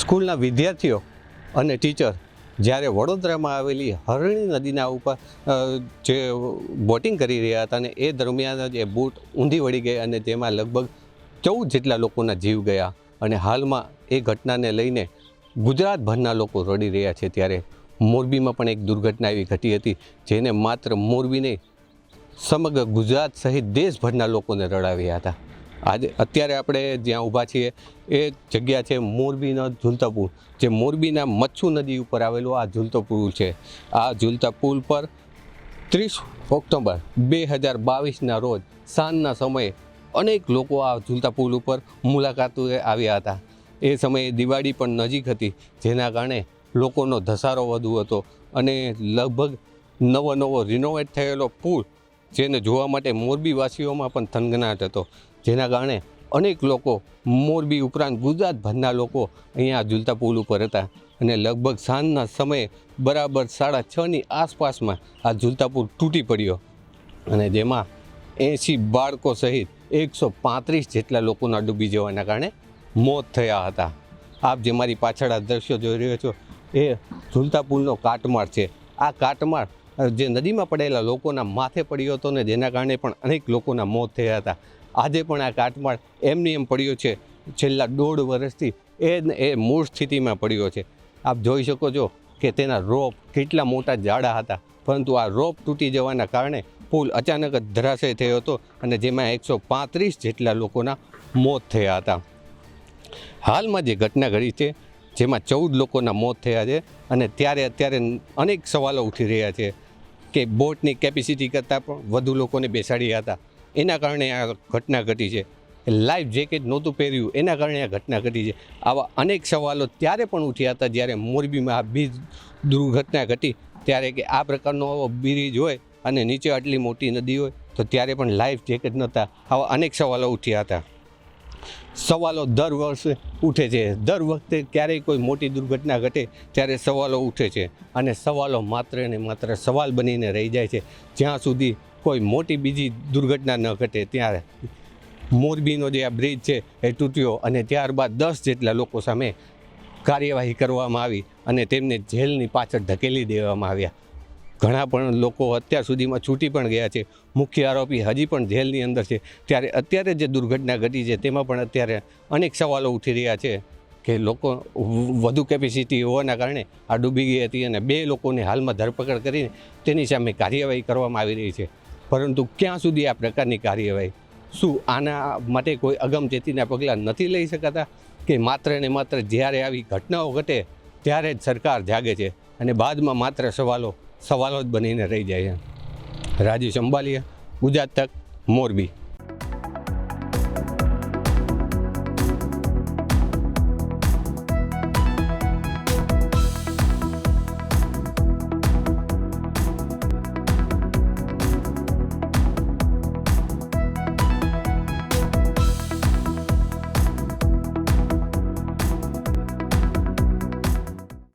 સ્કૂલના વિદ્યાર્થીઓ અને ટીચર જ્યારે વડોદરામાં આવેલી હરણી નદીના ઉપર જે બોટિંગ કરી રહ્યા હતા અને એ દરમિયાન જ એ બોટ ઊંધી વળી ગઈ અને તેમાં લગભગ ચૌદ જેટલા લોકોના જીવ ગયા અને હાલમાં એ ઘટનાને લઈને ગુજરાતભરના લોકો રડી રહ્યા છે. ત્યારે મોરબીમાં પણ એક દુર્ઘટના એવી ઘટી હતી જેને માત્ર મોરબી નહીં સમગ્ર ગુજરાત સહિત દેશભરના લોકોને રડાવ્યા હતા. આજે અત્યારે આપણે જ્યાં ઊભા છીએ, એ જગ્યા છે મોરબીનો ઝુલતાપુર, જે મોરબીના મચ્છુ નદી ઉપર આવેલો આ ઝુલતાપુર છે. આ ઝુલતા પુલ પર ત્રીસ ઓક્ટોબર બે હજાર બાવીસના રોજ સાંજના સમયે અનેક લોકો આ ઝૂલતા પુલ ઉપર મુલાકાતે આવ્યા હતા. એ સમયે દિવાળી પણ નજીક હતી, જેના કારણે લોકોનો ધસારો વધુ હતો અને લગભગ નવો નવો રિનોવેટ થયેલો પુલ, જેને જોવા માટે મોરબીવાસીઓમાં પણ થનગનાટ હતો. જેના કારણે અનેક લોકો મોરબી ઉપરાંત ગુજરાતભરના લોકો અહીંયા ઝૂલતા પુલ ઉપર હતા. અને લગભગ સાંજના સમયે બરાબર સાડા છની આસપાસમાં આ ઝૂલતા પુલ તૂટી પડ્યો. અને જેમાં એંસી બાળકો સહિત એકસો પાંત્રીસ જેટલા લોકોના ડૂબી જવાના કારણે મોત થયા હતા. આપ જે મારી પાછળ આ દ્રશ્યો જોઈ રહ્યો છો, એ ઝૂલતા પુલનો કાટમાળ છે. આ કાટમાળ જે નદીમાં પડેલા લોકોના માથે પડ્યો હતો ને જેના કારણે પણ અનેક લોકોના મોત થયા હતા. આજે પણ આ કાટમાળ એમની એમ પડ્યો છે. છેલ્લા દોઢ વર્ષથી એ એ મૂળ સ્થિતિમાં પડ્યો છે. આપ જોઈ શકો છો કે તેના રોપ કેટલા મોટા જાડા હતા. પરંતુ આ રોપ તૂટી જવાના કારણે પુલ અચાનક જ ધરાશય થયો હતો અને જેમાં એકસો પાંત્રીસ જેટલા લોકોના મોત થયા હતા. હાલમાં જે ઘટના ઘડી છે, જેમાં ચૌદ લોકોના મોત થયા છે અને ત્યારે અત્યારે અનેક સવાલો ઉઠી રહ્યા છે કે બોટની કેપેસિટી કરતાં પણ વધુ લોકોને બેસાડ્યા હતા. એના કારણે આ ઘટના ઘટી છે. લાઈફ જેકેટ નહોતું પહેર્યું, એના કારણે આ ઘટના ઘટી છે. આવા અનેક સવાલો ત્યારે પણ ઉઠ્યા હતા જ્યારે મોરબીમાં આ બીજ દુર્ઘટના ઘટી, ત્યારે કે આ પ્રકારનો બ્રિજ હોય અને નીચે આટલી મોટી નદી હોય, તો ત્યારે પણ લાઈફ જેકેટ નહોતા. આવા અનેક સવાલો ઉઠ્યા હતા. સવાલો દર વર્ષે ઉઠે છે. દર વખતે ક્યારેય કોઈ મોટી દુર્ઘટના ઘટે ત્યારે સવાલો ઉઠે છે. અને સવાલો માત્ર ને માત્ર સવાલ બનીને રહી જાય છે. જ્યાં સુધી કોઈ મોટી બીજી દુર્ઘટના ન ઘટે, ત્યારે મોરબીનો જે આ બ્રિજ છે એ તૂટ્યો અને ત્યારબાદ દસ જેટલા લોકો સામે કાર્યવાહી કરવામાં આવી અને તેમને જેલની પાછળ ધકેલી દેવામાં આવ્યા. ઘણા પણ લોકો અત્યાર સુધીમાં છૂટી પણ ગયા છે. મુખ્ય આરોપી હજી પણ જેલની અંદર છે. ત્યારે અત્યારે જે દુર્ઘટના ઘટી છે, તેમાં પણ અત્યારે અનેક સવાલો ઉઠી રહ્યા છે કે લોકો વધુ કેપેસિટી હોવાના કારણે આ ડૂબી ગઈ હતી અને બે લોકોની હાલમાં ધરપકડ કરીને તેની સામે કાર્યવાહી કરવામાં આવી રહી છે. પરંતુ ક્યાં સુધી આ પ્રકારની કાર્યવાહી? શું આના માટે કોઈ અગમચેતીના પગલાં નથી લઈ શકાતા? કે માત્ર ને માત્ર જ્યારે આવી ઘટનાઓ ઘટે, ત્યારે જ સરકાર જાગે છે અને બાદમાં માત્ર સવાલો સવાલો જ બનીને રહી જાય છે. રાજેશ અંબાલીયા ગુજરાત તક, મોરબી.